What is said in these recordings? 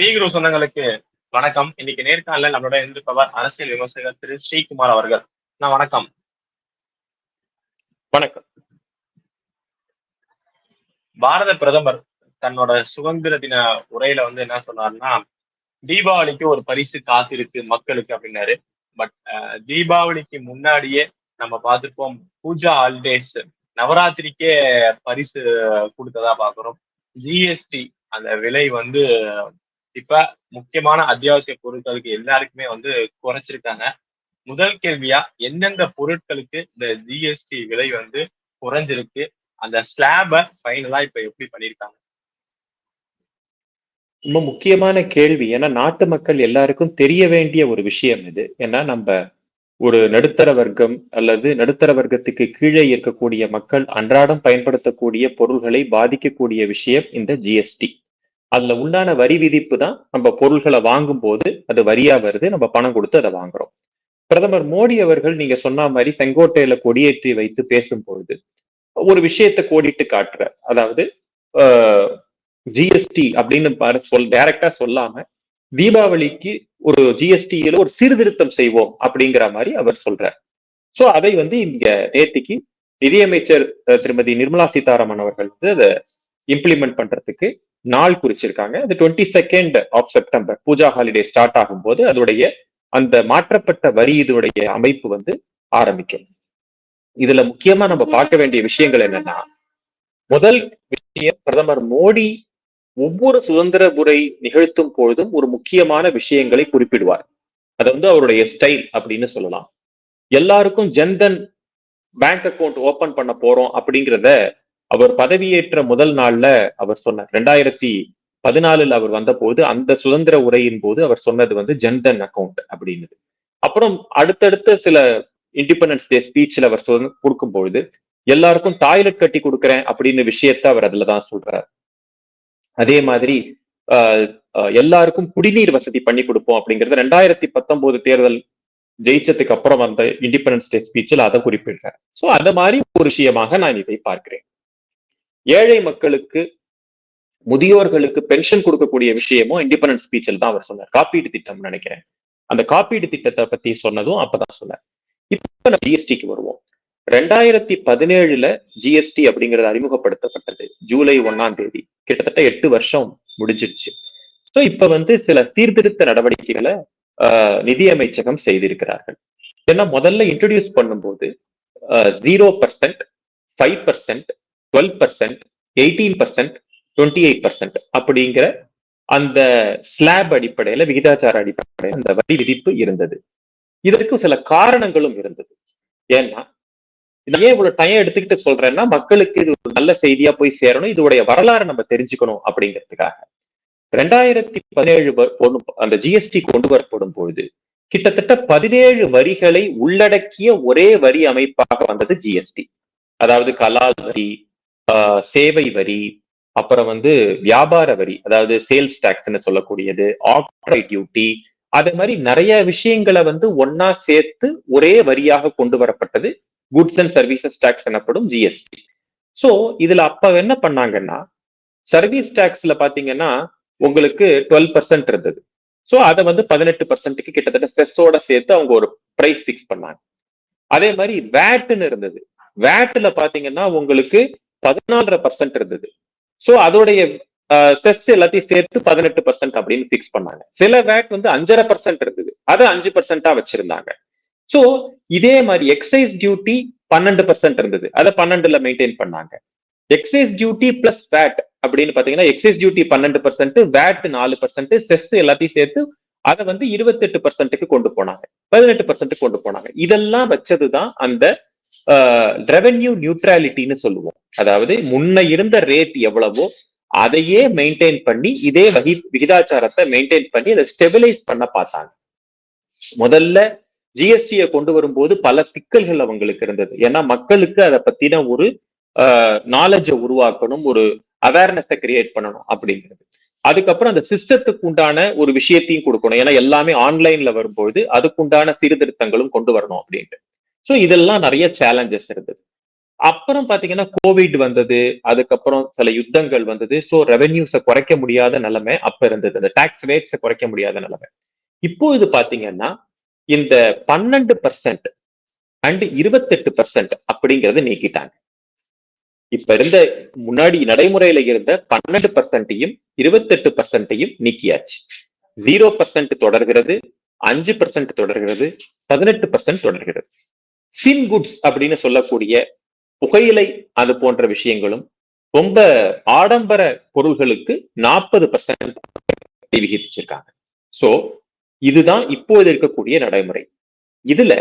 டீகுரு சொந்தங்களுக்கு வணக்கம். இன்னைக்கு நேர்காணல நம்மளோட இருந்திருப்பவர் அரசியல் விமர்சகர் திரு ஸ்ரீகுமார் அவர்கள். நான் வணக்கம். வணக்கம். பாரத பிரதமர் தன்னோட சுதந்திர தின உரையில வந்து என்ன சொன்னார்னா தீபாவளிக்கு ஒரு பரிசு காத்திருக்கு மக்களுக்கு அப்படின்னாரு. பட் தீபாவளிக்கு முன்னாடியே நம்ம பார்த்துப்போம் பூஜா ஹாலிடேஸ். நவராத்திரிக்கே பரிசு கொடுத்ததா பாக்குறோம் ஜிஎஸ்டி அந்த விலை வந்து இப்ப முக்கியமான அத்தியாவசிய பொருட்களுக்கு எல்லாருக்குமே வந்து குறைச்சிருக்காங்க. முதல் கேள்வியா எந்தெந்த பொருட்களுக்கு இந்த ஜிஎஸ்டி விலை வந்து குறைஞ்சிருக்கு? அந்த ஸ்லாப ஃபைனலா இப்ப எப்படி பண்ணிருக்காங்க? ரொம்ப முக்கியமான கேள்வி. ஏன்னா நாட்டு மக்கள் எல்லாருக்கும் தெரிய வேண்டிய ஒரு விஷயம் இது. ஏன்னா நம்ம ஒரு நடுத்தர வர்க்கம் அல்லது நடுத்தர வர்க்கத்துக்கு கீழே இருக்கக்கூடிய மக்கள் அன்றாடம் பயன்படுத்தக்கூடிய பொருள்களை பாதிக்கக்கூடிய விஷயம் இந்த ஜிஎஸ்டி அதுல உண்டான வரி விதிப்பு தான் நம்ம பொருள்களை வாங்கும் போது அது வரியா வருது நம்ம பணம் கொடுத்து அதை வாங்குறோம். பிரதமர் மோடி அவர்கள் நீங்க சொன்ன மாதிரி செங்கோட்டையில கொடியேற்றி வைத்து பேசும் பொழுது ஒரு விஷயத்தை கோடிட்டு காட்டுற அதாவது ஜிஎஸ்டி அப்படின்னு சொல் டைரக்டா சொல்லாம தீபாவளிக்கு ஒரு ஜிஎஸ்டியில ஒரு சீர்திருத்தம் செய்வோம் அப்படிங்கிற மாதிரி அவர் சொல்றார். சோ அதை வந்து இங்க நேத்திக்கு நிதியமைச்சர் திருமதி நிர்மலா சீதாராமன் அவர்கள் வந்து அதை இம்ப்ளிமெண்ட் பண்றதுக்கு நாள் குறிச்சிருக்காங்க. அது twenty second of September Puja holiday start ஆகும் போது அதோடைய அந்த மாற்றப்பட்ட வரி இதோடைய அமைப்பு வந்து ஆரம்பிக்கும். இதுல முக்கியமா நம்ம பார்க்க வேண்டிய விஷயங்கள் என்னன்னா முதல் விஷயம் பிரதமர் மோடி ஒவ்வொரு சுதந்திர முறை நிகழ்த்தும் பொழுதும் ஒரு முக்கியமான விஷயங்களை குறிப்பிடுவார். அது வந்து அவருடைய ஸ்டைல் அப்படின்னு சொல்லலாம். எல்லாருக்கும் ஜன்தன் பேங்க் அக்கௌண்ட் ஓபன் பண்ண போறோம் அப்படிங்கிறத அவர் பதவியேற்ற முதல் நாள்ல அவர் சொன்னார். ரெண்டாயிரத்தி பதினாலுல அவர் வந்த போது அந்த சுதந்திர உரையின் போது அவர் சொன்னது வந்து ஜன்தன் அக்கௌண்ட் அப்படின்னு அப்புறம் அடுத்தடுத்த சில இண்டிபெண்டன்ஸ் டே ஸ்பீச்ல அவர் கொடுக்கும் பொழுது எல்லாருக்கும் டாய்லெட் கட்டி கொடுக்குறேன் அப்படின்னு விஷயத்த அவர் அதுலதான் சொல்றார். அதே மாதிரி எல்லாருக்கும் குடிநீர் வசதி பண்ணி கொடுப்போம் அப்படிங்கறது ரெண்டாயிரத்தி பத்தொன்பது தேர்தல் ஜெயிச்சதுக்கு அப்புறம் வந்த இண்டிபெண்டன்ஸ் டே ஸ்பீச்சில் அதை குறிப்பிடுறேன் ஸோ அந்த மாதிரி ஒரு விஷயமாக நான் இதை பார்க்கிறேன். ஏழை மக்களுக்கு முதியோர்களுக்கு பென்ஷன் கொடுக்கக்கூடிய விஷயமும் இண்டிபெண்டன்ஸ் ஸ்பீச்சில் தான் அவர் சொன்னார். காப்பீடு திட்டம் நினைக்கிறேன். அந்த காப்பீடு திட்டத்தை பத்தி சொன்னதும் அப்பதான் சொன்னார். இப்ப நம்ம ஜிஎஸ்டிக்கு வருவோம். ரெண்டாயிரத்தி பதினேழுல ஜிஎஸ்டி அப்படிங்கிறது அறிமுகப்படுத்தப்பட்டது. ஜூலை ஒன்னாம் தேதி. கிட்டத்தட்ட எட்டு வருஷம் முடிஞ்சிருச்சு. ஸோ இப்ப வந்து சில சீர்திருத்த நடவடிக்கைகளை நிதி அமைச்சகம் செய்திருக்கிறார்கள். ஏன்னா முதல்ல இன்ட்ரடியூஸ் பண்ணும்போது zero percent five percent twelve percent eighteen percent twenty eight percent அப்படிங்கிற அந்த ஸ்லாப் அடிப்படையில விகிதாச்சார அடிப்படையில் அந்த வரி விதிப்பு இருந்தது. இதற்கு சில காரணங்களும் இருந்தது. ஏன்னா இதை ஏன் இவ்வளவு டைம் எடுத்துக்கிட்டு சொல்றேன்னா மக்களுக்கு இது ஒரு நல்ல செய்தியா போய் சேரணும் இதோடைய வரலாறு நம்ம தெரிஞ்சுக்கணும் அப்படிங்கிறதுக்காக. ரெண்டாயிரத்தி பதினேழு அந்த ஜிஎஸ்டி கொண்டு வரப்படும் பொழுது கிட்டத்தட்ட பதினேழு வரிகளை உள்ளடக்கிய ஒரே வரி அமைப்பாக வந்தது ஜிஎஸ்டி அதாவது கலால் வரி சேவை வரி அப்புறம் வந்து வியாபார வரி அதாவது சேல்ஸ் டாக்ஸ்ன்னு சொல்லக்கூடியது ஆக்டரை டியூட்டி அதே மாதிரி நிறைய விஷயங்களை வந்து ஒன்னா சேர்த்து ஒரே வரியாக கொண்டு வரப்பட்டது குட்ஸ் அண்ட் சர்வீசஸ் டாக்ஸ் எனப்படும் ஜிஎஸ்டி ஸோ இதுல அப்ப என்ன பண்ணாங்கன்னா சர்வீஸ் டாக்ஸ்ல பாத்தீங்கன்னா உங்களுக்கு டுவெல் பர்சன்ட் இருந்தது. ஸோ அதை வந்து பதினெட்டு பர்சன்ட்டுக்கு கிட்டத்தட்ட செஸ்ஸோட சேர்த்து அவங்க ஒரு ப்ரைஸ் ஃபிக்ஸ் பண்ணாங்க. அதே மாதிரி வேட்டுன்னு இருந்தது. வேட்டுல பாத்தீங்கன்னா உங்களுக்கு பதினாலரை பர்சன்ட் இருந்தது. ஸோ அதோடைய செஸ் எல்லாத்தையும் சேர்த்து பதினெட்டு பர்சன்ட் அப்படின்னு பிக்ஸ் பண்ணாங்க. சில வேட் வந்து அஞ்சரை பர்சன்ட் இருந்தது. அதை அஞ்சு பர்சன்டா வச்சிருந்தாங்க. ஸோ இதே மாதிரி எக்ஸைஸ் டியூட்டி பன்னெண்டு பர்சன்ட் இருந்தது. அதை பன்னெண்டுல மெயின்டைன் பண்ணாங்க. எக்ஸைஸ் டியூட்டி பிளஸ் வேட் அப்படின்னு பாத்தீங்கன்னா எக்ஸைஸ் டியூட்டி பன்னெண்டு பர்சன்ட் வேட் நாலு பர்சன்ட் செஸ் எல்லாத்தையும் சேர்த்து அதை வந்து இருபத்தெட்டு பர்சன்ட்டுக்கு கொண்டு போனாங்க. பதினெட்டு பர்சன்ட் கொண்டு போனாங்க. இதெல்லாம் வச்சதுதான் அந்த ரெவென்யூ நியூட்ராலிட்டின்னு சொல்லுவோம். அதாவது முன்ன இருந்த ரேட் எவ்வளவோ அதையே மெயின்டைன் பண்ணி இதே வகி விகிதாச்சாரத்தை மெயின்டைன் பண்ணி அதை ஸ்டெபிலைஸ் பண்ண பார்த்தாங்க. முதல்ல ஜிஎஸ்டியை கொண்டு வரும்போது பல சிக்கல்கள் அவங்களுக்கு இருந்தது. ஏன்னா மக்களுக்கு அதை பத்தின ஒரு நாலேஜை உருவாக்கணும் ஒரு அவேர்னஸை கிரியேட் பண்ணணும் அப்படிங்கிறது. அதுக்கப்புறம் அந்த சிஸ்டத்துக்கு உண்டான ஒரு விஷயத்தையும் கொடுக்கணும். ஏன்னா எல்லாமே ஆன்லைன்ல வரும்போது அதுக்குண்டான சீர்திருத்தங்களும் கொண்டு வரணும் அப்படின்ட்டு. ஸோ இதெல்லாம் நிறைய சேலஞ்சஸ் இருந்தது. அப்புறம் பாத்தீங்கன்னா கோவிட் வந்தது அதுக்கப்புறம் சில யுத்தங்கள் வந்தது. சோ ரெவென்யூஸை குறைக்க முடியாத நிலைமை அப்ப இருந்தது. அந்த டாக்ஸ் ரேட்ஸை குறைக்க முடியாத நிலைமை. இப்போ இது பாத்தீங்கன்னா இந்த பன்னெண்டு பர்சன்ட் அண்ட் இருபத்தெட்டு பர்சன்ட் அப்படிங்கறத நீக்கிட்டாங்க. இப்ப இருந்த முன்னாடி நடைமுறையில இருந்த பன்னெண்டு பர்சன்டையும் இருபத்தெட்டு பர்சன்டையும் நீக்கியாச்சு. ஜீரோ பர்சன்ட் தொடர்கிறது அஞ்சு பர்சன்ட் தொடர்கிறது பதினெட்டு பர்சன்ட் தொடர்கிறது. சின் குட்ஸ் அப்படின்னு சொல்லக்கூடிய புகையிலை அது போன்ற விஷயங்களும் ரொம்ப ஆடம்பர பொருள்களுக்கு நாற்பது பர்சன்ட் விகிதிச்சிருக்காங்க சோ இதுதான் இப்போது இருக்கக்கூடிய நடைமுறை. இதுல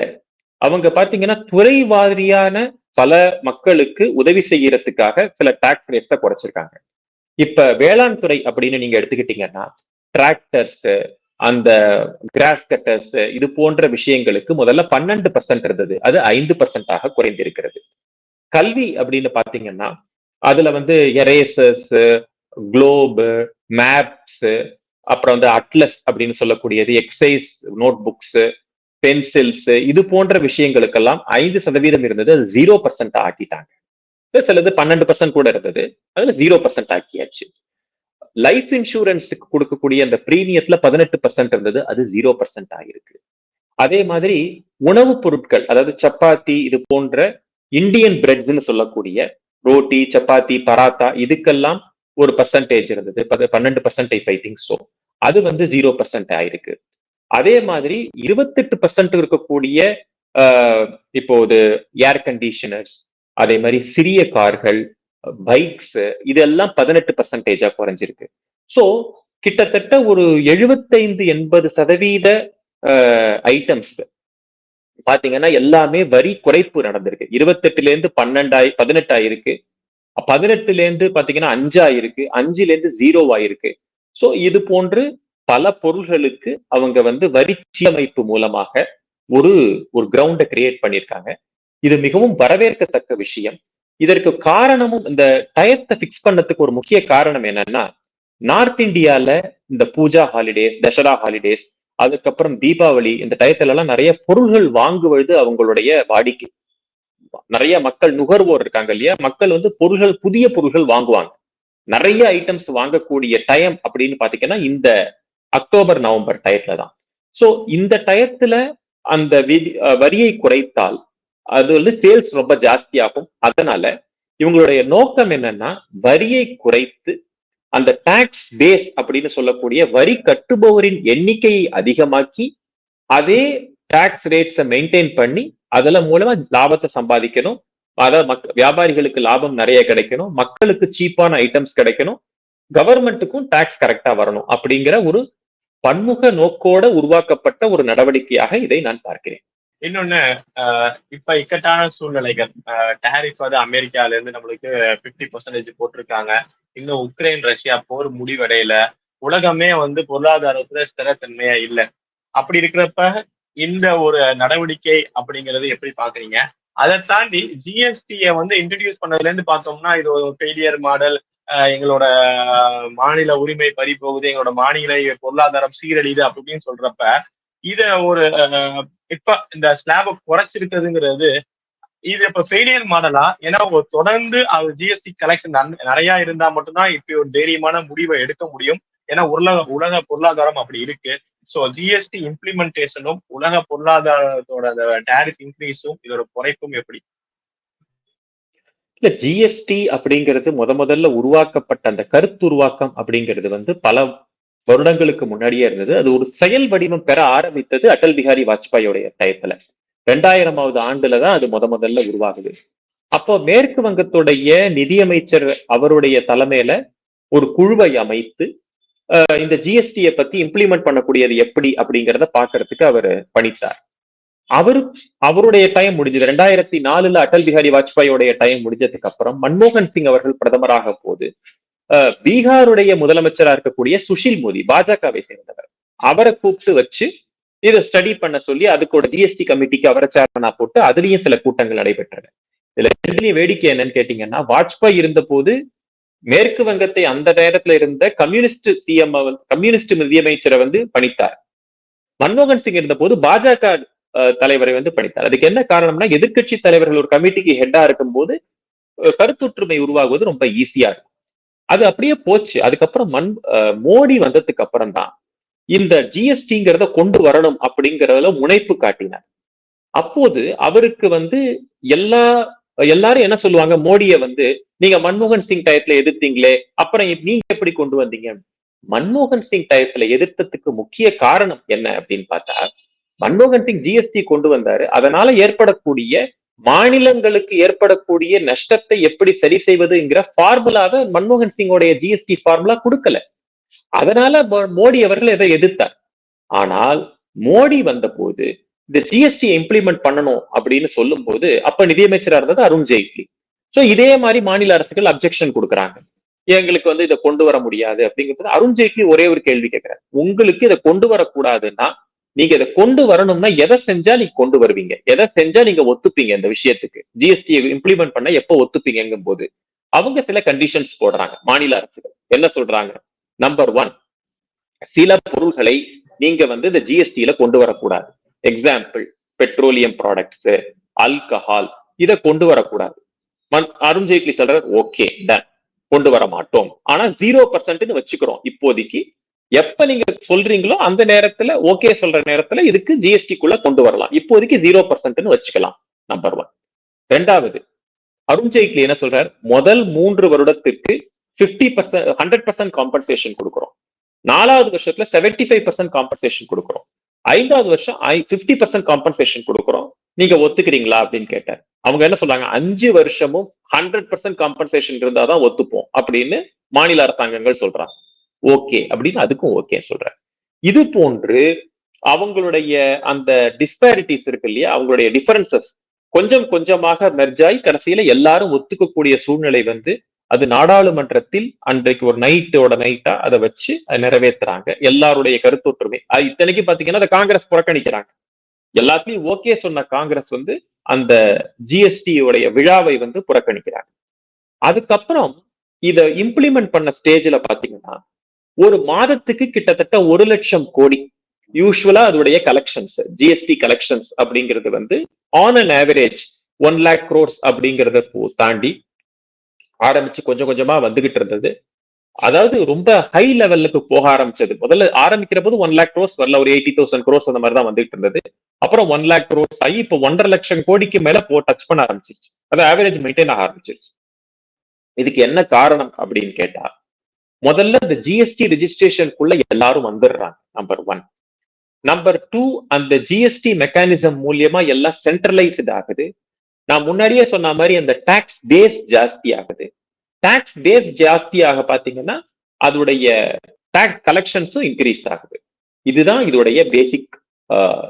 அவங்க பாத்தீங்கன்னா துறை வாரியான பல மக்களுக்கு உதவி செய்யறதுக்காக சில டாக்ஸ் ரேட்ஸை குறைச்சிருக்காங்க. இப்ப வேளாண் துறை அப்படின்னு நீங்க எடுத்துக்கிட்டீங்கன்னா டிராக்டர்ஸ் அந்த கிராஸ் கட்டர்ஸ் இது போன்ற விஷயங்களுக்கு முதல்ல பன்னெண்டு பர்சன்ட் இருந்தது. அது ஐந்து பர்சன்டாக குறைந்திருக்கிறது. கல்வி அப்படின்னு பாத்தீங்கன்னா அதுல வந்து எரேசர்ஸ் குளோபு மேப்ஸ் அப்புறம் வந்து அட்லஸ் அப்படின்னு சொல்லக்கூடியது எக்ஸைஸ் நோட் புக்ஸ் பென்சில்ஸ் இது போன்ற விஷயங்களுக்கெல்லாம் ஐந்து சதவீதம் இருந்தது அது ஜீரோ பர்சன்ட் ஆக்கிட்டாங்க. சிலது பன்னெண்டு பர்சன்ட் கூட இருந்தது அதுல ஜீரோ பர்சன்ட் ஆக்கியாச்சு. லைஃப் இன்சூரன்ஸுக்கு கொடுக்கக்கூடிய அந்த பிரீமியத்துல பதினெட்டு பர்சன்ட் இருந்தது அது ஜீரோ பர்சன்ட் ஆகிருக்கு அதே மாதிரி உணவுப் பொருட்கள் அதாவது சப்பாத்தி இது போன்ற இந்தியன் பிரெட்ஸ்ன்னு சொல்லக்கூடிய ரோட்டி சப்பாத்தி பராத்தா இதுக்கெல்லாம் ஒரு பர்சன்டேஜ் இருந்தது. பன்னெண்டு பர்சன்டேஜ் ஐ திங்க் ஸோ அது வந்து ஜீரோ பர்சன்ட் ஆயிருக்கு. அதே மாதிரி இருபத்தெட்டு பர்சன்ட் இருக்கக்கூடிய இப்போது ஏர் கண்டிஷனர்ஸ் அதே மாதிரி சிறிய கார்கள் பைக்ஸ் இதெல்லாம் பதினெட்டு பர்சன்டேஜா குறைஞ்சிருக்கு. ஸோ கிட்டத்தட்ட ஒரு எழுபத்தைந்து எண்பது சதவீத ஐட்டம்ஸ் பாத்தீங்கன்னா எல்லாமே வரி குறைப்பு நடந்திருக்கு. இருபத்தெட்டுல இருந்து பன்னெண்டாயி பதினெட்டு ஆயிருக்கு பதினெட்டுல இருந்து பாத்தீங்கன்னா அஞ்சாயிருக்கு. அஞ்சுல இருந்து ஜீரோ ஆயிருக்கு சோ இது போன்று பல பொருள்களுக்கு அவங்க வந்து வரி சீரமைப்பு மூலமாக ஒரு ஒரு கிரவுண்டை கிரியேட் பண்ணியிருக்காங்க. இது மிகவும் வரவேற்கத்தக்க விஷயம். இதற்கு காரணமும் இந்த டயத்தை பிக்ஸ் பண்ணதுக்கு ஒரு முக்கிய காரணம் என்னன்னா நார்த் இந்தியால இந்த பூஜா ஹாலிடேஸ் தசரா ஹாலிடேஸ் அதுக்கப்புறம் தீபாவளி இந்த டயத்துல எல்லாம் நிறைய பொருள்கள் வாங்குவது அவங்களுடைய வாடிக்கை. நிறைய மக்கள் நுகர்வோர் இருக்காங்க இல்லையா? மக்கள் வந்து பொருள்கள் புதிய பொருள்கள் வாங்குவாங்க. நிறைய ஐட்டம்ஸ் வாங்கக்கூடிய டைம் அப்படின்னு பாத்தீங்கன்னா இந்த அக்டோபர் நவம்பர் டயத்துல தான். சோ இந்த டயத்துல அந்த விதி வரியை குறைத்தால் அது வந்து சேல்ஸ் ரொம்ப ஜாஸ்தியாகும். அதனால இவங்களுடைய நோக்கம் என்னன்னா வரியை குறைத்து அந்த டாக்ஸ் பேஸ் அப்படின்னு சொல்லக்கூடிய வரி கட்டுபவரின் எண்ணிக்கையை அதிகமாக்கி அதே டாக்ஸ் ரேட்ஸை மெயின்டைன் பண்ணி அதில் மூலமா லாபத்தை சம்பாதிக்கணும். அதாவது மக் வியாபாரிகளுக்கு லாபம் நிறைய கிடைக்கணும். மக்களுக்கு சீப்பான ஐட்டம்ஸ் கிடைக்கணும். கவர்மெண்ட்டுக்கும் டாக்ஸ் கரெக்டா வரணும் அப்படிங்கிற ஒரு பன்முக நோக்கோட உருவாக்கப்பட்ட ஒரு நடவடிக்கையாக இதை நான் பார்க்கிறேன். இன்னொன்னு இப்ப இக்கட்டான சூழ்நிலைகள். டேரிஃப் வந்து அமெரிக்கால இருந்து நம்மளுக்கு பிப்டி பர்சன்டேஜ் போட்டிருக்காங்க. இன்னும் உக்ரைன் ரஷ்யா போர் முடிவடையில. உலகமே வந்து பொருளாதாரத்துல ஸ்திரத்தன்மையா இல்லை. அப்படி இருக்கிறப்ப இந்த ஒரு நடவடிக்கை அப்படிங்கறது எப்படி பாக்குறீங்க? அதை தாண்டி ஜிஎஸ்டியை வந்து இன்ட்ரடியூஸ் பண்ணதுல இருந்து பார்த்தோம்னா இது ஒரு ஃபெயிலியர் மாடல் எங்களோட மாநில உரிமை பறி போகுது எங்களோட மாநில பொருளாதாரம் சீரழிது அப்படின்னு சொல்றப்ப இத ஒரு இப்ப இந்த ஸ்லாப குறைச்சிருக்கிறதுங்கிறது இது இப்ப ஃபெயிலியர் மாடலா ஏன்னா தொடர்ந்து அது ஜிஎஸ்டி கலெக்ஷன் நிறைய இருந்தா மட்டும்தான் இப்படி ஒரு தைரியமான முடிவை எடுக்க முடியும். ஏன்னா உலக உலக பொருளாதாரம் அப்படி இருக்கு. ஸோ ஜிஎஸ்டி இம்ப்ளிமெண்டேஷனும் உலக பொருளாதாரத்தோட அந்த டேரிஃப் இன்க்ரீஸும் இதோட குறைப்பும் எப்படி? இல்ல ஜிஎஸ்டி அப்படிங்கிறது முத முதல்ல உருவாக்கப்பட்ட அந்த கருத்துருவாக்கம் அப்படிங்கிறது வந்து பல வருடங்களுக்கு முன்னாடியே இருந்தது. அது ஒரு செயல் வடிவம் பெற ஆரம்பித்தது அடல் பிஹாரி வாஜ்பாயோடைய டயத்துல. ரெண்டாயிரமாவது ஆண்டுல தான் அது முத முதல்ல உருவாகுது. அப்போ மேற்கு வங்கத்துடைய நிதியமைச்சர் அவருடைய தலைமையில ஒரு குழுவை அமைத்து இந்த ஜிஎஸ்டியை பத்தி இம்ப்ளிமெண்ட் பண்ணக்கூடியது எப்படி அப்படிங்கிறத பாக்குறதுக்கு அவர் பணித்தார். அவரு அவருடைய டைம் முடிஞ்சது. ரெண்டாயிரத்தி நாலுல அடல் பிஹாரி வாஜ்பாயோடைய டைம் முடிஞ்சதுக்கு அப்புறம் மன்மோகன் சிங் அவர்கள் பிரதமராக போது பீகாருடைய முதலமைச்சரா இருக்கக்கூடிய சுஷில் மோடி பாஜகவை சேர்ந்தவர். அவரை கூப்பிட்டு வச்சு இதை ஸ்டடி பண்ண சொல்லி அதுக்கோட ஜிஎஸ்டி கமிட்டிக்கு அவரை சேர்மனா போட்டு அதுலயும் சில கூட்டங்கள் நடைபெற்றன. இதுல வேடிக்கை என்னன்னு கேட்டீங்கன்னா வாஜ்பாய் இருந்த போது மேற்கு வங்கத்தை அந்த நேரத்துல இருந்த கம்யூனிஸ்ட் சிஎம் கம்யூனிஸ்ட் நிதியமைச்சரை வந்து பணித்தார். மன்மோகன் சிங் இருந்த போது பாஜக தலைவரை வந்து பணித்தார். அதுக்கு என்ன காரணம்னா எதிர்க்கட்சி தலைவர்கள் ஒரு கமிட்டிக்கு ஹெட்டா இருக்கும்போது போது கருத்தொற்றுமை உருவாகுவது ரொம்ப ஈஸியா இருக்கும். அது அப்படியே போச்சு. அதுக்கப்புறம் மண் மோடி வந்ததுக்கு அப்புறம் தான் இந்த ஜிஎஸ்டிங்கிறத கொண்டு வரணும் அப்படிங்கறதுல முனைப்பு காட்டினார். அப்போது அவருக்கு வந்து எல்லா எல்லாரும் என்ன சொல்லுவாங்க? மோடிய வந்து நீங்க மன்மோகன் சிங் டயத்துல எதிர்த்தீங்களே அப்புறம் நீங்க எப்படி கொண்டு வந்தீங்க? மன்மோகன் சிங் டயத்துல எதிர்த்ததுக்கு முக்கிய காரணம் என்ன அப்படின்னு பார்த்தா மன்மோகன் சிங் ஜிஎஸ்டி கொண்டு வந்தாரு. அதனால ஏற்படக்கூடிய மாநிலங்களுக்கு ஏற்படக்கூடிய நஷ்டத்தை எப்படி சரி செய்வதுங்கிற ஃபார்முலாவை மன்மோகன் சிங்கோடைய ஜிஎஸ்டி ஃபார்முலா கொடுக்கல. அதனால மோடி அவர்கள் இதை எதிர்த்தார்? ஆனால் மோடி வந்தபோது இந்த ஜிஎஸ்டி இம்ப்ளிமெண்ட் பண்ணணும் அப்படின்னு சொல்லும் போது அப்ப நிதியமைச்சரா இருந்தது அருண் ஜேட்லி சோ இதே மாதிரி மாநில அரசுகள் அப்ஜெக்ஷன் கொடுக்குறாங்க. எங்களுக்கு வந்து இதை கொண்டு வர முடியாது அப்படிங்கிறது அருண் ஜேட்லி ஒரே ஒரு கேள்வி கேட்கிறார். உங்களுக்கு இதை கொண்டு வரக்கூடாதுன்னா நீங்க இதை கொண்டு வரணும்னா எதை செஞ்சா நீங்க கொண்டு வருவீங்க? எதை செஞ்சா நீங்க ஒத்துப்பீங்க இந்த விஷயத்துக்கு? ஜிஎஸ்டி இம்ப்ளிமெண்ட் பண்ண எப்போ ஒத்துப்பீங்கும் போது அவங்க சில கண்டிஷன்ஸ் போடுறாங்க. மாநில அரசுகள் என்ன சொல்றாங்க? நம்பர் ஒன் சில பொருள்களை நீங்க வந்து இந்த ஜிஎஸ்டியில கொண்டு வரக்கூடாது. எக்ஸாம்பிள் பெட்ரோலியம் ப்ராடக்ட்ஸ் அல்கஹால் இதை கொண்டு வரக்கூடாது. அருண்ஜேட்லி அருண் சொல்றாரு ஓகே டன் கொண்டு வர மாட்டோம் ஆனா ஜீரோ பர்சன்ட்னு வச்சுக்கிறோம் இப்போதைக்கு. எப்ப நீங்க சொல்றீங்களோ அந்த நேரத்துல ஓகே சொல்ற நேரத்துல இதுக்கு ஜிஎஸ்டிக்குள்ள கொண்டு வரலாம். இப்போதைக்கு ஜீரோ பர்சன்ட்னு வச்சுக்கலாம் நம்பர் ஒன் ரெண்டாவது அருண் என்ன சொல்றாரு? முதல் மூன்று வருடத்திற்கு 50% பர்சன்ட் ஹண்ட்ரட் பர்சன்ட் காம்பன்சேஷன் கொடுக்குறோம். நாலாவது வருஷத்துல 75% ஃபைவ் பர்சன்ட் காம்பன்சேஷன் கொடுக்குறோம். ஐந்தாவது வருஷம் பிப்டி பர்சன்ட் காம்பன்சேஷன் கொடுக்குறோம். நீங்க ஒத்துக்கிறீங்களா அப்படின்னு கேட்டார். அவங்க என்ன சொல்றாங்க? அஞ்சு வருஷமும் ஹண்ட்ரட் பர்சன்ட் காம்பன்சேஷன் இருந்தாதான் ஒத்துப்போம் அப்படின்னு மாநில அரசாங்கங்கள் சொல்றாங்க. ஓகே அப்படின்னு அதுக்கும் ஓகே சொல்றேன் இது போன்று அவங்களுடைய அந்த டிஸ்பாரிட்டிஸ் இருக்கு இல்லையா? அவங்களுடைய டிஃபரன்சஸ் கொஞ்சம் கொஞ்சமாக மெர்ஜாய் கடைசியில எல்லாரும் ஒத்துக்கக்கூடிய சூழ்நிலை வந்து அது நாடாளுமன்றத்தில் அன்றைக்கு ஒரு நைட்டோட நைட்டா அதை வச்சு நிறைவேற்றுறாங்க நிறைவேத்துறாங்க. எல்லாருடைய கருத்தொற்றுமை. இத்தனைக்கு பாத்தீங்கன்னா அதை காங்கிரஸ் புறக்கணிக்கிறாங்க. எல்லாத்துலயும் ஓகே சொன்ன காங்கிரஸ் வந்து அந்த ஜிஎஸ்டியோடைய விழாவை வந்து புறக்கணிக்கிறாங்க. அதுக்கப்புறம் இத இம்ப்ளிமெண்ட் பண்ண ஸ்டேஜ்ல பாத்தீங்கன்னா ஒரு மாதத்துக்கு கிட்டத்தட்ட ஒரு லட்சம் கோடி. யூஸ்வலா அதோடைய கலெக்ஷன்ஸ் ஜிஎஸ்டி கலெக்ஷன்ஸ் அப்படிங்கிறது வந்து on an average one lakh crores அப்படிங்கறத தாண்டி ஆரம்பிச்சு கொஞ்சம் கொஞ்சமா வந்துகிட்டு இருந்தது. அதாவது ரொம்ப ஹை லெவலுக்கு போக ஆரம்பிச்சது. முதல்ல ஆரம்பிக்கிற போது ஒன் லேக் க்ரோஸ் வரல ஒரு எயிட்டி தௌசண்ட் க்ரோஸ் அந்த மாதிரி தான் வந்துட்டு இருந்தது. அப்புறம் ஒன் லேக் க்ரோஸ் ஆகி இப்போ ஒன்றரை லட்சம் கோடிக்கு மேல போ டச் பண்ண ஆரம்பிச்சிருச்சு. அது ஆவரேஜ் மெயின்டைன் ஆக ஆரம்பிச்சிருச்சு. இதுக்கு என்ன காரணம் அப்படின்னு கேட்டா முதல்ல இந்த ஜிஎஸ்டி ரிஜிஸ்ட்ரேஷனுக்குள்ள எல்லாரும் வந்துடுறாங்க நம்பர் ஒன் நம்பர் டூ அந்த ஜிஎஸ்டி மெக்கானிசம் மூலியமா எல்லாம் சென்ட்ரலைஸ்ட் ஆகுது. நான் முன்னாடியே சொன்ன மாதிரி அந்த டாக்ஸ் பேஸ் ஜாஸ்தி ஆகுது. டாக்ஸ் பேஸ் ஜாஸ்தியாக பாத்தீங்கன்னா அதோடைய டாக்ஸ் கலெக்ஷன்ஸும் இன்க்ரீஸ் ஆகுது. இதுதான் இதோடைய பேசிக்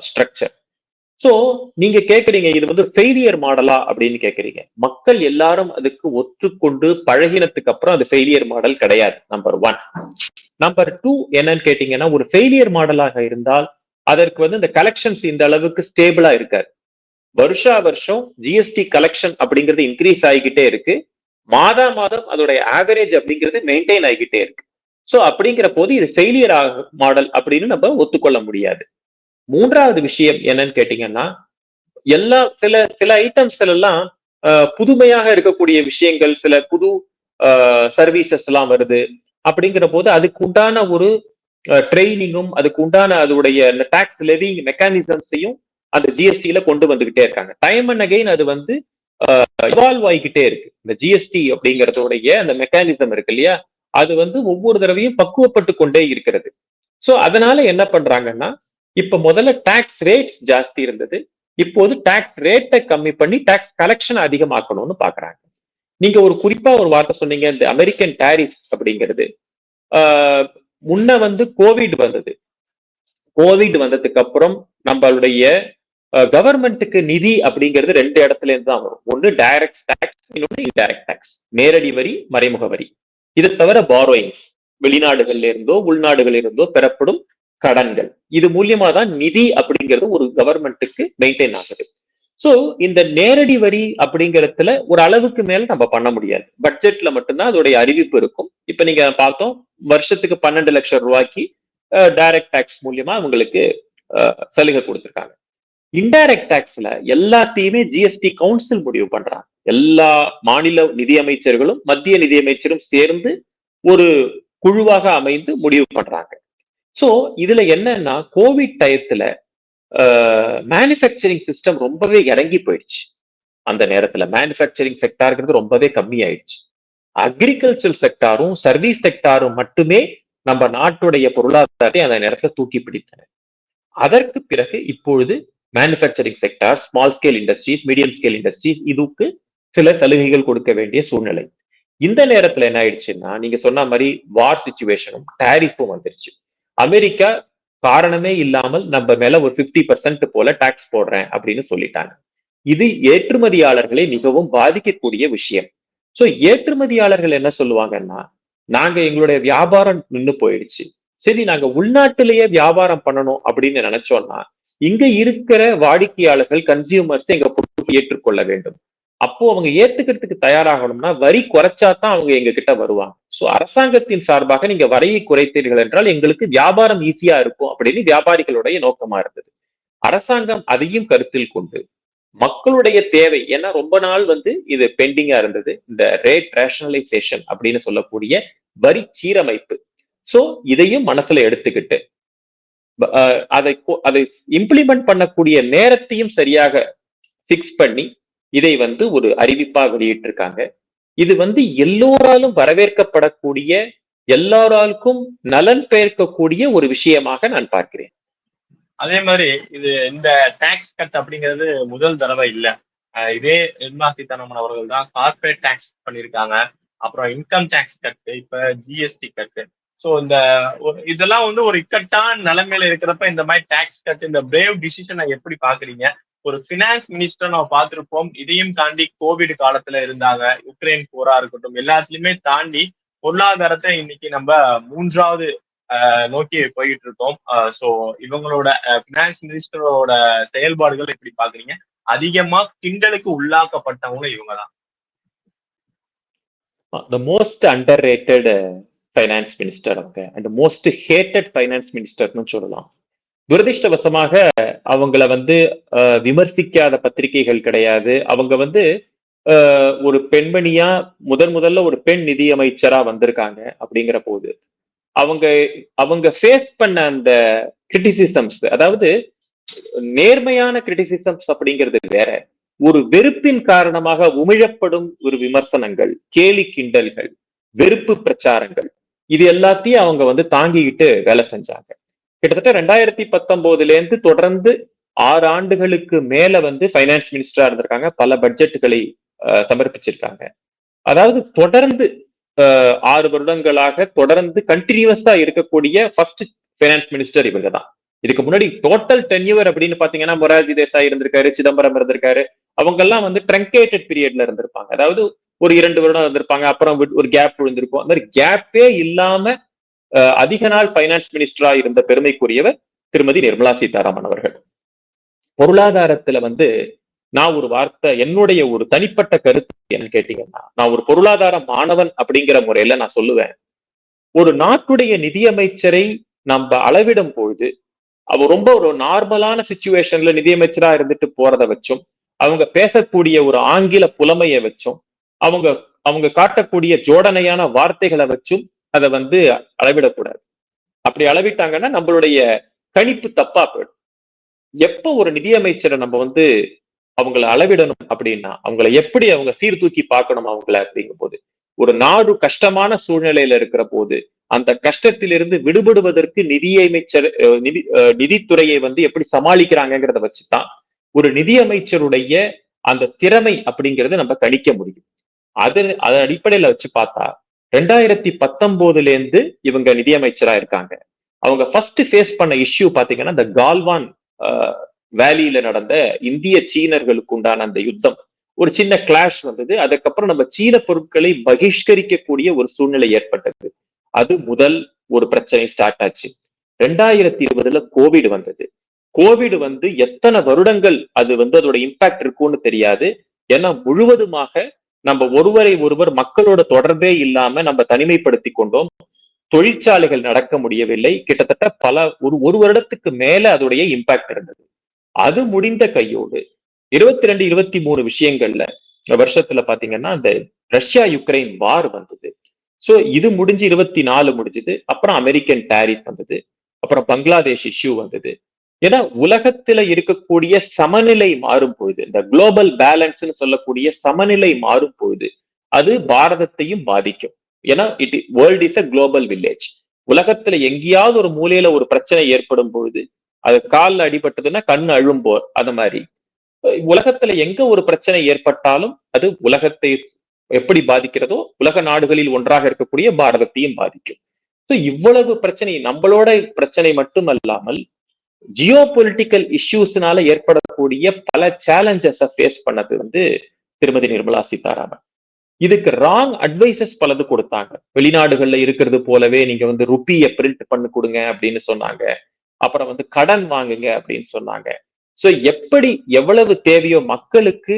ஸ்ட்ரக்சர் சோ நீங்க கேக்குறீங்க இது வந்து ஃபெயிலியர் மாடலா அப்படின்னு கேக்குறீங்க. மக்கள் எல்லாரும் அதுக்கு ஒத்துக்கொண்டு பழகினதுக்கு அப்புறம் அது ஃபெயிலியர் மாடல் கிடையாது நம்பர் ஒன் நம்பர் டூ என்னன்னு கேட்டீங்கன்னா ஒரு ஃபெயிலியர் மாடலாக இருந்தால் அதற்கு வந்து இந்த கலெக்ஷன்ஸ் இந்த அளவுக்கு ஸ்டேபிளா இருக்காது. வருஷா வருஷம் ஜிஎஸ்டி கலெக்ஷன் அப்படிங்கிறது இன்க்ரீஸ் ஆகிக்கிட்டே இருக்கு. மாதா மாதம் அதோடைய ஆவரேஜ் அப்படிங்கிறது மெயின்டைன் ஆகிக்கிட்டே இருக்கு. சோ அப்படிங்கிற போது இது ஃபெயிலியர் ஆக மாடல் அப்படின்னு நம்ம ஒத்துக்கொள்ள முடியாது. மூன்றாவது விஷயம் என்னன்னு கேட்டீங்கன்னா எல்லா சில சில ஐட்டம்ஸ் எல்லாம் புதுமையாக இருக்கக்கூடிய விஷயங்கள் சில புது சர்வீசஸ் எல்லாம் வருது. அப்படிங்கிற போது அதுக்கு உண்டான ஒரு ட்ரைனிங்கும் அதுக்கு உண்டான அதோடைய டாக்ஸ் லெவிங் மெக்கானிசம்ஸையும் அந்த ஜிஎஸ்டியில கொண்டு வந்துகிட்டே இருக்காங்க. டைம் அண்ட் அகைன் அது வந்து இவால்வ் ஆகிக்கிட்டே இருக்கு. இந்த ஜிஎஸ்டி அப்படிங்கறதோடைய அந்த மெக்கானிசம் இருக்கு இல்லையா? அது வந்து ஒவ்வொரு தடவையும் பக்குவப்பட்டு கொண்டே இருக்கிறது. சோ அதனால என்ன பண்றாங்கன்னா இப்ப முதல்ல டாக்ஸ் ரேட்ஸ் ஜாஸ்தி இருந்தது. இப்போது டாக்ஸ் ரேட்டை கம்மி பண்ணி டாக்ஸ் கலெக்ஷன் அதிகமாக்கணும்னு பாக்குறாங்க. நீங்க ஒரு குறிப்பா ஒரு வார்த்தை சொன்னீங்க இந்த அமெரிக்கன் டாரிஃப் அப்படிங்கிறது. ஆஹ், முன்ன வந்து கோவிட் வந்தது. கோவிட் வந்ததுக்கு அப்புறம் நம்மளுடைய கவர்மெண்ட்டுக்கு நிதி அப்படிங்கிறது ரெண்டு இடத்துல இருந்து தான் வரும். ஒன்னு டைரக்ட் டாக்ஸ் இன்னொன்னு இன்டைரக்ட் டாக்ஸ் நேரடி வரி மறைமுக வரி. இதை தவிர பாரோயிங்ஸ் வெளிநாடுகள்ல இருந்தோ உள்நாடுகளில் இருந்தோ பெறப்படும் கடன்கள். இது மூலியமா தான் நிதி அப்படிங்கிறது ஒரு கவர்மெண்ட்டுக்கு மெயின்டைன் ஆகுது. சோ இந்த நேரடி வரி அப்படிங்கறதுல ஒரு அளவுக்கு மேல நம்ம பண்ண முடியாது. பட்ஜெட்ல மட்டும்தான் அதோடைய அறிவிப்பு இருக்கும். இப்ப நீங்க பார்த்தோம் வருஷத்துக்கு பன்னெண்டு லட்சம் ரூபாய்க்கு டைரக்ட் டேக்ஸ் மூலியமா அவங்களுக்கு சலுகை கொடுத்துருக்காங்க. இன்டைரக்ட் டேக்ஸ்ல எல்லாத்தையுமே ஜிஎஸ்டி கவுன்சில் முடிவு பண்றாங்க. எல்லா மாநில நிதியமைச்சர்களும் மத்திய நிதியமைச்சரும் சேர்ந்து ஒரு குழுவாக அமைந்து முடிவு பண்றாங்க. சோ இதுல என்னன்னா கோவிட் டயத்துல மேனுஃபேக்சரிங் சிஸ்டம் ரொம்பவே இறங்கி போயிடுச்சு. அந்த நேரத்துல மேனுஃபேக்சரிங் செக்டார்ங்கிறது ரொம்பவே கம்மி ஆயிடுச்சு அக்ரிகல்ச்சர் செக்டாரும் சர்வீஸ் செக்டாரும் மட்டுமே நம்ம நாட்டுடைய பொருளாதாரத்தை அந்த நேரத்துல தூக்கி பிடித்தன. அதற்கு பிறகு இப்பொழுது manufacturing sector small scale industries medium scale industries இதுக்கு சில சலுகைகள் கொடுக்க வேண்டிய சூழ்நிலை. இந்த நேரத்துல என்ன ஆயிடுச்சுன்னா நீங்க சொன்ன மாதிரி வார் சுச்சுவேஷனும் டேரிஃபும் வந்துருச்சு. அமெரிக்கா காரணமே இல்லாமல் நம்ம மேல ஒரு பிப்டி பர்சன்ட் போல டாக்ஸ் போடுறேன் அப்படின்னு சொல்லிட்டாங்க. இது ஏற்றுமதியாளர்களை மிகவும் பாதிக்கக்கூடிய விஷயம். சோ ஏற்றுமதியாளர்கள் என்ன சொல்லுவாங்கன்னா நாங்க எங்களுடைய வியாபாரம் நின்னு போயிடுச்சு. சரி நாங்க உள்நாட்டிலேயே வியாபாரம் பண்ணணும் அப்படின்னு நினைச்சோம்னா இங்க இருக்கிற வாடிக்கையாளர்கள் கன்சியூமர்ஸ் எங்க ஏற்றுக்கொள்ள வேண்டும். அப்போ அவங்க ஏத்துக்கிறதுக்கு தயாராகணும்னா வரி குறைச்சா தான் அவங்க எங்க கிட்ட வருவாங்க. சோ அரசாங்கத்தின் சார்பாக நீங்க வரியை குறைத்தீர்கள் என்றால் எங்களுக்கு வியாபாரம் ஈஸியா இருக்கும் அப்படின்னு வியாபாரிகளுடைய நோக்கமா இருந்தது. அரசாங்கம் அதையும் கருத்தில் கொண்டு மக்களுடைய தேவை ஏன்னா ரொம்ப நாள் வந்து இது பெண்டிங்கா இருந்தது. இந்த ரேட் ரேஷனலைசேஷன் அப்படின்னு சொல்லக்கூடிய வரி சீரமைப்பு. சோ இதையும் மனசுல எடுத்துக்கிட்டு அதை அதை இம்ப்ளிமெண்ட் பண்ணக்கூடிய நேரத்தையும் சரியாக பிக்ஸ் பண்ணி இதை வந்து ஒரு அறிவிப்பா வெளியிட்டிருக்காங்க. இது வந்து எல்லோராலும் வரவேற்கப்படக்கூடிய எல்லாராலுக்கும் நலன் பெயர்க்கக்கூடிய ஒரு விஷயமாக நான் பார்க்கிறேன். அதே மாதிரி இது இந்த டாக்ஸ் கட் அப்படிங்கிறது முதல் தடவை இல்ல. இதே நிர்மலா சீதாராமன் அவர்கள் தான் கார்பரேட் டாக்ஸ் பண்ணியிருக்காங்க. அப்புறம் இன்கம் டாக்ஸ் கட்டு இப்ப ஜிஎஸ்டி கட்டு ஸோ இந்த இதெல்லாம் வந்து ஒரு இக்கட்டான நிலைமையில இருக்கிறப்ப இந்த மாதிரி டாக்ஸ் கட் இந்த பிரேவ் டிசிஷனை எப்படி பாக்குறீங்க ஒரு பினான்ஸ் மினிஸ்டர் நம்ம பார்த்திருப்போம். இதையும் தாண்டி கோவிட் காலத்துல இருந்தாங்க. யுக்ரைன் போரா இருக்கட்டும் எல்லாத்துலயுமே தாண்டி பொருளாதாரத்தை இன்னைக்கு நம்ம மூன்றாவது நோக்கி போயிட்டு இருக்கோம். ஸோ இவங்களோட பினான்ஸ் மினிஸ்டரோட செயல்பாடுகள் எப்படி பாக்குறீங்க அதிகமா கிண்டலுக்கு உள்ளாக்கப்பட்டவங்களும் இவங்க தான் the most underrated finance minister அவங்க அண்ட் மோஸ்ட் ஹேட்டட் ஃபைனான்ஸ் மினிஸ்டர்னு சொல்லலாம். துரதிருஷ்டவசமாக அவங்கள வந்து விமர்சிக்காத பத்திரிகைகள் கிடையாது. அவங்க வந்து ஒரு பெண்மணியா முதன் முதல்ல ஒரு பெண் நிதியமைச்சரா வந்திருக்காங்க அப்படிங்கிற போது அவங்க அவங்க ஃபேஸ் பண்ண அந்த கிரிட்டிசிசம்ஸ் அதாவது நேர்மையான கிரிட்டிசிசம்ஸ் அப்படிங்கிறது வேற. ஒரு வெறுப்பின் காரணமாக உமிழப்படும் ஒரு விமர்சனங்கள் கேலி கிண்டல்கள் வெறுப்பு பிரச்சாரங்கள் இது எல்லாத்தையும் அவங்க வந்து தாங்கிக்கிட்டு வேலை செஞ்சாங்க. கிட்டத்தட்ட ரெண்டாயிரத்தி பத்தொன்பதுல இருந்து தொடர்ந்து ஆறு ஆண்டுகளுக்கு மேல வந்து ஃபைனான்ஸ் மினிஸ்டரா இருந்திருக்காங்க. பல பட்ஜெட்டுகளை சமர்ப்பிச்சிருக்காங்க. அதாவது தொடர்ந்து ஆறு வருடங்களாக தொடர்ந்து கண்டினியூஸா இருக்கக்கூடிய ஃபர்ஸ்ட் பைனான்ஸ் மினிஸ்டர் இவங்க தான் இதுக்கு முன்னாடி டோட்டல் டென்யூவர் அப்படின்னு பாத்தீங்கன்னா மொரார்ஜி தேசாய் இருந்திருக்காரு சிதம்பரம் இருந்திருக்காரு. அவங்க எல்லாம் வந்து ட்ரங்கேட்டட் பீரியட்ல இருந்திருப்பாங்க. அதாவது ஒரு இரண்டு வருடம் இருந்திருப்பாங்க. அப்புறம் ஒரு கேப் விழுந்திருக்கும். அந்த மாதிரி கேப்பே இல்லாம அதிக நாள் பைனான்ஸ் மினிஸ்டரா இருந்த பெருமைக்குரியவர் திருமதி நிர்மலா சீதாராமன் அவர்கள். பொருளாதாரத்துல வந்து நான் ஒரு வார்த்தை என்னுடைய ஒரு தனிப்பட்ட கருத்து என்ன கேட்டீங்கன்னா நான் ஒரு பொருளாதார மாணவன் அப்படிங்கிற முறையில நான் சொல்லுவேன். ஒரு நாட்டுடைய நிதியமைச்சரை நம்ம அளவிடும் பொழுது அவ ரொம்ப ஒரு நார்மலான சுச்சுவேஷன்ல நிதியமைச்சரா இருந்துட்டு போறத வச்சும் அவங்க பேசக்கூடிய ஒரு ஆங்கில புலமையை வச்சும் அவங்க அவங்க காட்டக்கூடிய ஜோடனையான வார்த்தைகளை வச்சும் அதை வந்து அளவிடக்கூடாது. அப்படி அளவிட்டாங்கன்னா நம்மளுடைய கணிப்பு தப்பா போயிடும். எப்ப ஒரு நிதியமைச்சரை நம்ம வந்து அவங்கள அளவிடணும் அப்படின்னா அவங்கள எப்படி அவங்க சீர்தூக்கி பார்க்கணும் அவங்கள அப்படிங்கும் போது ஒரு நாடு கஷ்டமான சூழ்நிலையில இருக்கிற போது அந்த கஷ்டத்திலிருந்து விடுபடுவதற்கு நிதியமைச்சர் நிதி நிதித்துறையை வந்து எப்படி சமாளிக்கிறாங்கிறத வச்சுதான் ஒரு நிதியமைச்சருடைய அந்த திறமை அப்படிங்கறத நம்ம கணிக்க முடியும். அது அதன் அடிப்படையில வச்சு பார்த்தா ரெண்டாயிரத்தி பத்தொன்பதுல இருந்து இவங்க நிதியமைச்சரா இருக்காங்க அவங்க ஃபர்ஸ்ட் ஃபேஸ் பண்ண இஷ்யூ பாத்தீங்கன்னா இந்த கால்வான் வேலியில நடந்த இந்திய சீனர்களுக்கு உண்டான அந்த யுத்தம். ஒரு சின்ன கிளாஷ் வந்தது. அதுக்கப்புறம் நம்ம சீன பொருட்களை பகிஷ்கரிக்கக்கூடிய ஒரு சூழ்நிலை ஏற்பட்டது. அது முதல் ஒரு பிரச்சனை ஸ்டார்ட் ஆச்சு. ரெண்டாயிரத்தி இருபதுல கோவிட் வந்தது. கோவிட் வந்து எத்தனை வருடங்கள் அது வந்து அதோட இம்பாக்ட் இருக்கும்னு தெரியாது. ஏன்னா முழுவதுமாக நம்ம ஒருவரை ஒருவர் மக்களோட தொடர்பே இல்லாம நம்ம தனிமைப்படுத்தி கொண்டோம். தொழிற்சாலைகள் நடக்க முடியவில்லை. கிட்டத்தட்ட பல ஒரு ஒரு வருடத்துக்கு மேல அதோடைய இம்பாக்ட் இருந்தது. அது முடிந்த கையோடு இருபத்தி ரெண்டு இருபத்தி மூணு விஷயங்கள்ல வருஷத்துல பாத்தீங்கன்னா அந்த ரஷ்யா யுக்ரைன் வார் வந்தது. சோ இது முடிஞ்சு இருபத்தி நாலு முடிஞ்சது. அப்புறம் அமெரிக்கன் டாரிஃப் வந்தது. அப்புறம் பங்களாதேஷ் இஷ்யூ வந்தது. ஏன்னா உலகத்துல இருக்கக்கூடிய சமநிலை மாறும் பொழுது இந்த குளோபல் பேலன்ஸ்னு சொல்லக்கூடிய சமநிலை மாறும் பொழுது அது பாரதத்தையும் பாதிக்கும். ஏன்னா it world is a global village உலகத்துல எங்கேயாவது ஒரு மூலையில ஒரு பிரச்சனை ஏற்படும் பொழுது அது காலில் அடிபட்டதுன்னா கண் அழும்போர் அந்த மாதிரி. உலகத்துல எங்க ஒரு பிரச்சனை ஏற்பட்டாலும் அது உலகத்தை எப்படி பாதிக்கிறதோ உலக நாடுகளில் ஒன்றாக இருக்கக்கூடிய பாரதத்தையும் பாதிக்கும். ஸோ இவ்வளவு பிரச்சனை நம்மளோட பிரச்சனை மட்டும் அல்லாமல் ஜியோ பொலிட்டிக்கல் இஷ்யூஸ்னால ஏற்படக்கூடிய பல சேலஞ்சஸை ஃபேஸ் பண்ணது வந்து திருமதி நிர்மலா சீதாராமன். இதுக்கு ராங் அட்வைசஸ் பலது கொடுத்தாங்க. வெளிநாடுகள்ல இருக்கிறது போலவே நீங்க வந்து ருப்பிய பிரிண்ட் பண்ணி கொடுங்க அப்படின்னு சொன்னாங்க. அப்புறம் வந்து கடன் வாங்குங்க அப்படின்னு சொன்னாங்க. சோ எப்படி எவ்வளவு தேவையோ மக்களுக்கு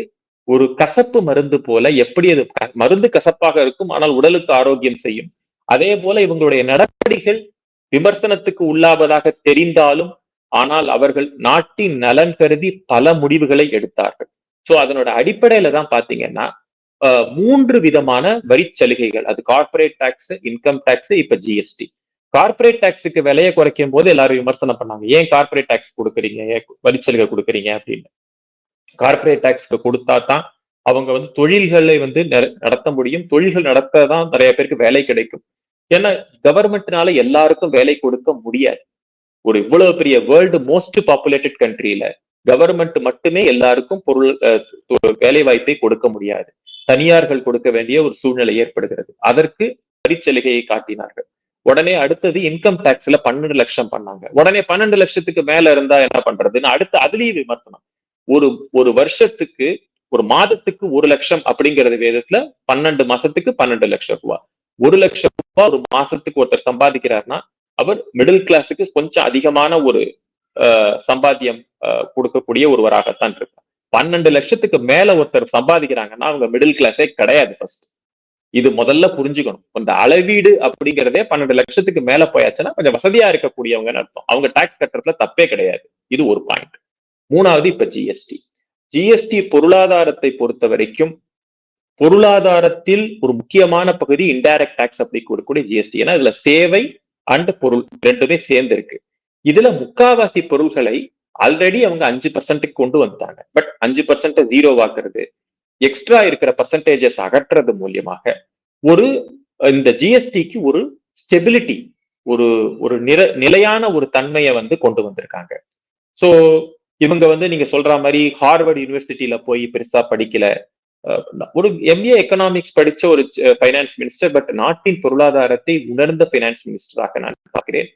ஒரு கசப்பு மருந்து போல எப்படி அது மருந்து கசப்பாக இருக்கும் ஆனால் உடலுக்கு ஆரோக்கியம் செய்யும். அதே போல இவங்களுடைய நடவடிக்கைகள் விமர்சனத்துக்கு உள்ளாவதாக தெரிந்தாலும் ஆனால் அவர்கள் நாட்டின் நலன் கருதி பல முடிவுகளை எடுத்தார்கள். சோ அதனோட அடிப்படையில தான் பாத்தீங்கன்னா மூன்று விதமான வரி சலுகைகள். அது கார்பரேட் டாக்ஸ் இன்கம் டாக்ஸ் இப்ப ஜிஎஸ்டி கார்பரேட் டாக்ஸுக்கு விலையை குறைக்கும் போது எல்லாரும் விமர்சனம் பண்ணாங்க. ஏன் கார்பரேட் டாக்ஸ் கொடுக்குறீங்க? வரிச்சலுகை கொடுக்குறீங்க? அப்படின்னு. கார்பரேட் டாக்ஸ்க்கு கொடுத்தா தான் அவங்க வந்து தொழில்களை வந்து நடத்த முடியும். தொழில்கள் நடத்த தான் நிறைய பேருக்கு வேலை கிடைக்கும். ஏன்னா கவர்மெண்ட்னால எல்லாருக்கும் வேலை கொடுக்க முடியாது. ஒரு இவ்வளவு பெரிய வேர்ல்டு மோஸ்ட் பாப்புலேட்டட் கண்ட்ரியில கவர்மெண்ட் மட்டுமே எல்லாருக்கும் பொருள் வேலை வாய்ப்பை கொடுக்க முடியாது. தனியார்கள் கொடுக்க வேண்டிய ஒரு சூழ்நிலை ஏற்படுகிறது. அதற்கு வரிச்சலுகையை காட்டினார்கள். உடனே அடுத்தது இன்கம் டாக்ஸ்ல பன்னெண்டு லட்சம் பண்ணாங்க. உடனே பன்னெண்டு லட்சத்துக்கு மேல இருந்தா என்ன பண்றதுன்னு அடுத்து அதுலயும் விமர்சனம். ஒரு ஒரு வருஷத்துக்கு ஒரு மாதத்துக்கு ஒரு லட்சம் அப்படிங்கிறது வேதத்துல பன்னெண்டு மாசத்துக்கு பன்னெண்டு லட்சம் ரூபாய் ஒரு லட்சம் ரூபாய் ஒரு மாசத்துக்கு ஒருத்தர் சம்பாதிக்கிறாருன்னா அவர் மிடில் கிளாஸுக்கு கொஞ்சம் அதிகமான ஒரு சம்பாத்தியம் கொடுக்கக்கூடிய ஒருவராகத்தான் இருப்பார். பன்னெண்டு லட்சத்துக்கு மேல ஒருத்தர் சம்பாதிக்கிறாங்கன்னா அவங்க மிடில் கிளாஸே கிடையாது ஃபர்ஸ்ட் இது முதல்ல புரிஞ்சுக்கணும். இந்த அளவீடு அப்படிங்கிறதே பன்னெண்டு லட்சத்துக்கு மேல போயாச்சுன்னா கொஞ்சம் வசதியா இருக்கக்கூடியவங்கன்னு அர்த்தம்? அவங்க டாக்ஸ் கட்டுறதுல தப்பே கிடையாது. இது ஒரு பாயிண்ட் மூணாவது இப்ப ஜிஎஸ்டி ஜிஎஸ்டி பொருளாதாரத்தை பொறுத்த வரைக்கும் பொருளாதாரத்தில் ஒரு முக்கியமான பகுதி இன்டைரக்ட் டாக்ஸ் அப்படி கொடுக்கக்கூடிய ஜிஎஸ்டி ஏன்னா இதுல சேவை அண்ட் பொருள் ரெண்டுமே சேர்ந்து இருக்கு இதுல முக்காவாசி பொருள்களை ஆல்ரெடி அவங்க அஞ்சு பர்சன்ட்டுக்கு கொண்டு வந்துட்டாங்க. பட் அஞ்சு பர்சன்ட் ஜீரோ ஆக்குறது எக்ஸ்ட்ரா இருக்கிற பர்சன்டேஜஸ் அகற்றுறது மூலியமாக ஒரு இந்த ஜிஎஸ்டிக்கு ஒரு ஸ்டெபிலிட்டி ஒரு ஒரு நிற நிலையான ஒரு தன்மையை வந்து கொண்டு வந்திருக்காங்க. ஸோ இவங்க வந்து நீங்க சொல்ற மாதிரி ஹார்வர்ட் யூனிவர்சிட்டியில போய் பெருசா படிக்கல. ஒரு எம்ஏ எக்கனாமிக்ஸ் படிச்ச ஒரு பைனான்ஸ் மினிஸ்டர் பட் நாட்டின் பொருளாதாரத்தை உணர்ந்த பைனான்ஸ் மினிஸ்டராக நான் பார்க்கிறேன்.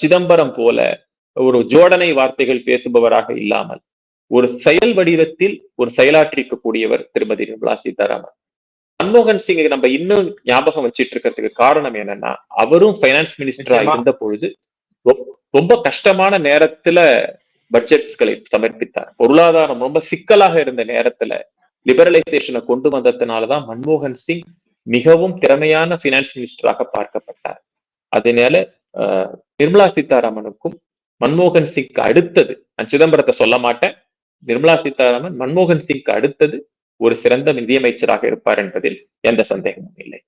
சிதம்பரம் போல ஒரு ஜோடனை வார்த்தைகள் பேசுபவராக இல்லாமல் ஒரு செயல் வடிவத்தில் ஒரு செயலாற்றிருக்கக்கூடியவர் திருமதி நிர்மலா சீதாராமன். மன்மோகன் சிங் நம்ம இன்னும் ஞாபகம் வச்சிட்டு இருக்கிறதுக்கு காரணம் என்னன்னா அவரும் பைனான்ஸ் மினிஸ்டரா இருந்த பொழுது ரொம்ப கஷ்டமான நேரத்துல பட்ஜெட்ஸ்களை சமர்ப்பித்தார். பொருளாதாரம் ரொம்ப சிக்கலாக இருந்த நேரத்துல லிபரலைசேஷனை கொண்டு வந்ததுனாலதான் மன்மோகன் சிங் மிகவும் திறமையான பினான்ஸ் மினிஸ்டராக பார்க்கப்பட்டார். அதனால நிர்மலா சீதாராமனுக்கும் மன்மோகன் சிங்க்கு அடுத்தது நான் சிதம்பரத்தை சொல்ல மாட்டேன். நிர்மலா சீதாராமன் மன்மோகன் சிங்க்கு அடுத்தது ஒரு சிறந்த நிதியமைச்சராக இருப்பார் என்பதில் எந்த சந்தேகமும் இல்லை.